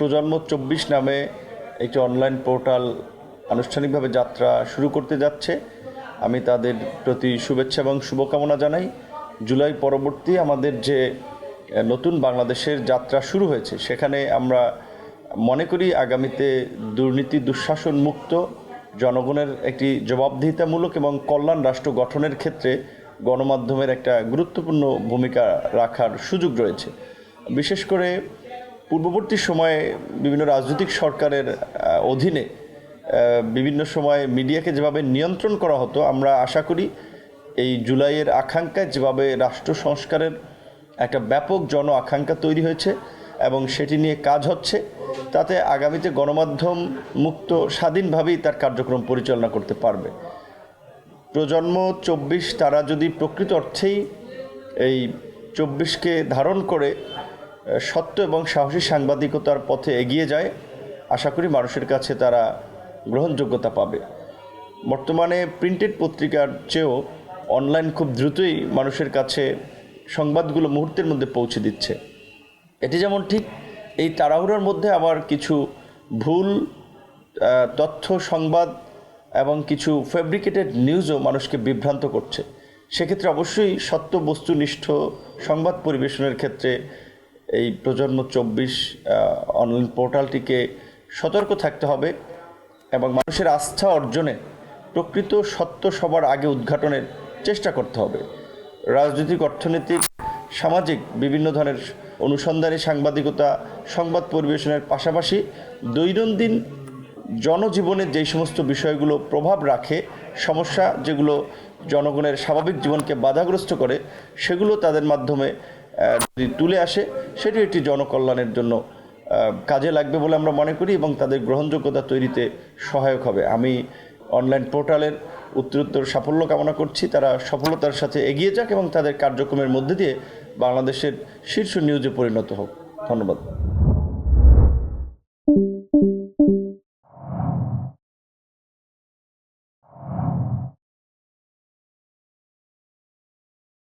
প্রজন্ম চব্বিশ নামে একটি অনলাইন পোর্টাল আনুষ্ঠানিকভাবে যাত্রা শুরু করতে যাচ্ছে। আমি তাদের প্রতি শুভেচ্ছা এবং শুভকামনা জানাই। জুলাই পরবর্তী আমাদের যে নতুন বাংলাদেশের যাত্রা শুরু হয়েছে, সেখানে আমরা মনে করি আগামীতে দুর্নীতি, দুঃশাসন মুক্ত, জনগণের একটি জবাবদিহিতামূলক এবং কল্যাণ রাষ্ট্র গঠনের ক্ষেত্রে গণমাধ্যমের একটা গুরুত্বপূর্ণ ভূমিকা রাখার সুযোগ রয়েছে। বিশেষ করে পূর্ববর্তী সময়ে বিভিন্ন রাজনৈতিক সরকারের অধীনে বিভিন্ন সময় মিডিয়াকে যেভাবে নিয়ন্ত্রণ করা হতো, আমরা আশা করি এই জুলাইয়ের আকাঙ্ক্ষায় যেভাবে রাষ্ট্র সংস্কারের একটা ব্যাপক জন আকাঙ্ক্ষা তৈরি হয়েছে এবং সেটি নিয়ে কাজ হচ্ছে, তাতে আগামীতে গণমাধ্যম মুক্ত স্বাধীনভাবেই তার কার্যক্রম পরিচালনা করতে পারবে। প্রজন্ম চব্বিশ তারা যদি প্রকৃত অর্থেই এই চব্বিশকে ধারণ করে সত্য এবং সাহসী সাংবাদিকতার পথে এগিয়ে যায়। আশা করি মানুষের কাছে তারা গ্রহণযোগ্যতা পাবে। বর্তমানে প্রিন্টেড পত্রিকার চেয়েও অনলাইন খুব দ্রুতই মানুষের কাছে সংবাদগুলো মুহূর্তের মধ্যে পৌঁছে দিচ্ছে। এটি যেমন ঠিক, এই তাড়াহুড়োর মধ্যে আবার কিছু ভুল তথ্য, সংবাদ এবং কিছু ফেব্রিকেটেড নিউজও মানুষকে বিভ্রান্ত করছে। সেক্ষেত্রে অবশ্যই সত্য, বস্তুনিষ্ঠ সংবাদ পরিবেশনের ক্ষেত্রে এই প্রজন্ম চব্বিশ অনলাইন পোর্টালটিকে সতর্ক থাকতে হবে এবং মানুষের আস্থা অর্জনে প্রকৃত সত্য সবার আগে উদ্ঘাটনের চেষ্টা করতে হবে। রাজনৈতিক, অর্থনৈতিক, সামাজিক বিভিন্ন ধরনের অনুসন্ধানী সাংবাদিকতা, সংবাদ পরিবেশনের পাশাপাশি দৈনন্দিন জনজীবনের যেই সমস্ত বিষয়গুলো প্রভাব রাখে, সমস্যা যেগুলো জনগণের স্বাভাবিক জীবনকে বাধাগ্রস্ত করে, সেগুলো তাদের মাধ্যমে যদি তুলে আসে সেটি একটি জনকল্যাণের জন্য কাজে লাগবে বলে আমরা মনে করি এবং তাদের গ্রহণযোগ্যতা তৈরিতে সহায়ক হবে। আমি অনলাইন পোর্টালের উত্তরোত্তর সাফল্য কামনা করছি। তারা সফলতার সাথে এগিয়ে যাক এবং তাদের কার্যক্রমের মধ্যে দিয়ে বাংলাদেশের শীর্ষ নিউজে পরিণত হোক। ধন্যবাদ।